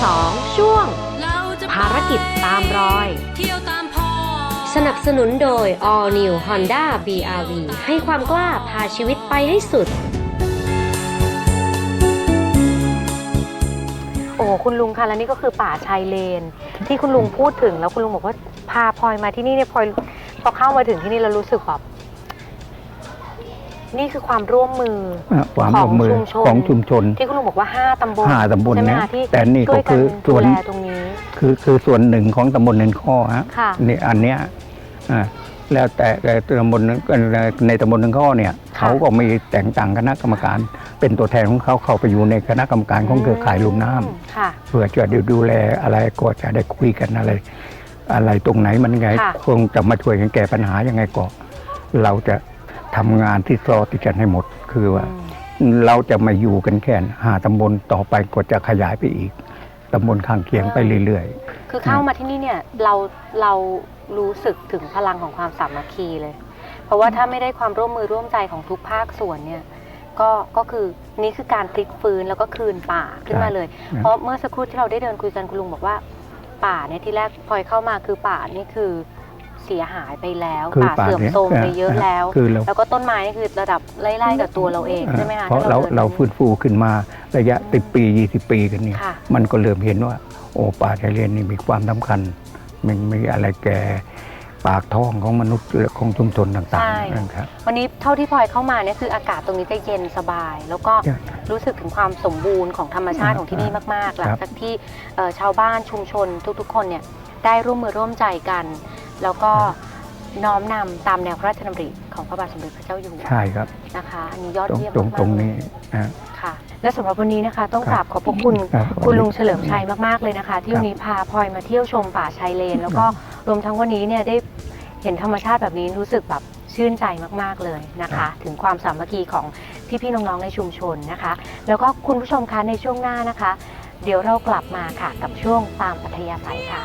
2 ช่วง ภารกิจตามรอย สนับสนุนโดย All New Honda BRV ให้ความกล้าพาชีวิตไปให้สุด โอ้คุณลุงคะและนี่ก็คือป่าชายเลน ที่คุณลุงพูดถึงแล้วคุณลุงบอกว่าพาพลอยมาที่นี่เนี่ยพลอยพอเข้ามาถึงที่นี่เรารู้สึกแบบ นี่คือความร่วมมืออะความของร่วมมือชุมชนของชุมชน ที่คุณลุงบอกว่าห้าตำบลห้าตำบลใช่ไหมนะคะที่แต่นี่ช่ก็วยกัคืนอส่ดูวนแลตรงนี้คือคือส่วนหนึ่งของตำบลเนินข้อฮะค่ะนี่อันเนี้ยอ่าแล้วแต่แต่ตำบลนั้นในตำบลเนินข้อเนี่ยค่ะเขาก็มีแต่งตั้งคณะกรรมการ เป็นตัวแทนของเขาเข้าไปอยู่ในคณะกรรมการของเครือข่ายลุ่มน้ำอืมค่ะเพื่อจะดูแลอะไรก็จะได้คุยกันอะไร อะไรตรงไหนมันไงค่ะคงจะมาช่วยกันแก้ปัญหายังไงก็เราจะ ทำงานที่ซอติดกันให้หมดคือว่าอืมเราจะมาอยู่กันแค่หาตำบลต่อไปก็จะขยายไปอีกตำบลข้างเคียงไปเรื่อยคือเข้ามาที่นี่เนี่ยเราเรารู้สึกถึงพลังของความสามัคคีเลย เพราะว่าถ้าไม่ได้ความร่วมมือร่วมใจของทุกภาคส่วนเนี่ยก็ก็คือนี่คือการพลิกฟื้นแล้วก็คืนป่าขึ้นมาเลย เพราะเมื่อสักครู่ที่เราได้เดินคุยกันคุณลุงบอกว่า ป่าเนี่ยที่แรกพลอยเข้ามาคือป่านี่คือเสียหายไปแล้วๆคือป่าป่าเสื่อมเนี่ยโทรมไปเยอะแล้ว คือเรา แล้วก็ต้นไม้นี่คือระดับไล่ๆกับตัวเราเองใช่ไหมคะเพราะถ้เราดิน เราฟื้นฟูขึ้นมาระยะสิบปียี่สิบปีกันเนี่ยค่ะ มันก็เริ่มเห็นว่า โอ้ป่าชายเลนนี่มีความสำคัญ มันมีอะไรแก่ปากท้องของมนุษย์และของชุมชนต่างใช่ๆนะครับ วันนี้เท่าที่พลอยเข้ามาเนี่ยคืออากาศตรงนี้จะเย็นสบาย แล้วก็ใช่รู้สึกถึงความสมบูรณ์ของธรรมชาติของที่นี่มากๆ หลังจากที่เอ่อชาวบ้านชุมชนทุกๆ คนเนี่ยได้ร่วมมือร่วมใจกัน แล้วก็น้อมนำตามแนวพระราชดำริของพระบาทสมเด็จพระเจ้าอยู่หัวใช่ครับ นะคะอันนี้ยอดตรงเยี่ยมตรงมากๆตรงนี้นะ ค่ะ และสำหรับวันนี้นะคะ ต้องคกรัราบบขอบพระคุณ รับ คุณลุงเฉลิมชัยมาก ๆ เลยนะคะ ที่ครับวันนี้พาพลอยมาเที่ยวชมป่าชายเลน แล้วก็รวมทั้งวันนี้เนี่ยได้เห็นธรรมชาติแบบนี้รู้สึกแบบชื่นใจมาก ๆ เลยนะคะถึงความสามัคคีของพี่ๆน้องๆในชุมชนนะคะ แล้วก็คุณผู้ชมคะในช่วงหน้านะคะ เดี๋ยวเรากลับมาค่ะกับช่วงตามปัธยาศัยค่ะ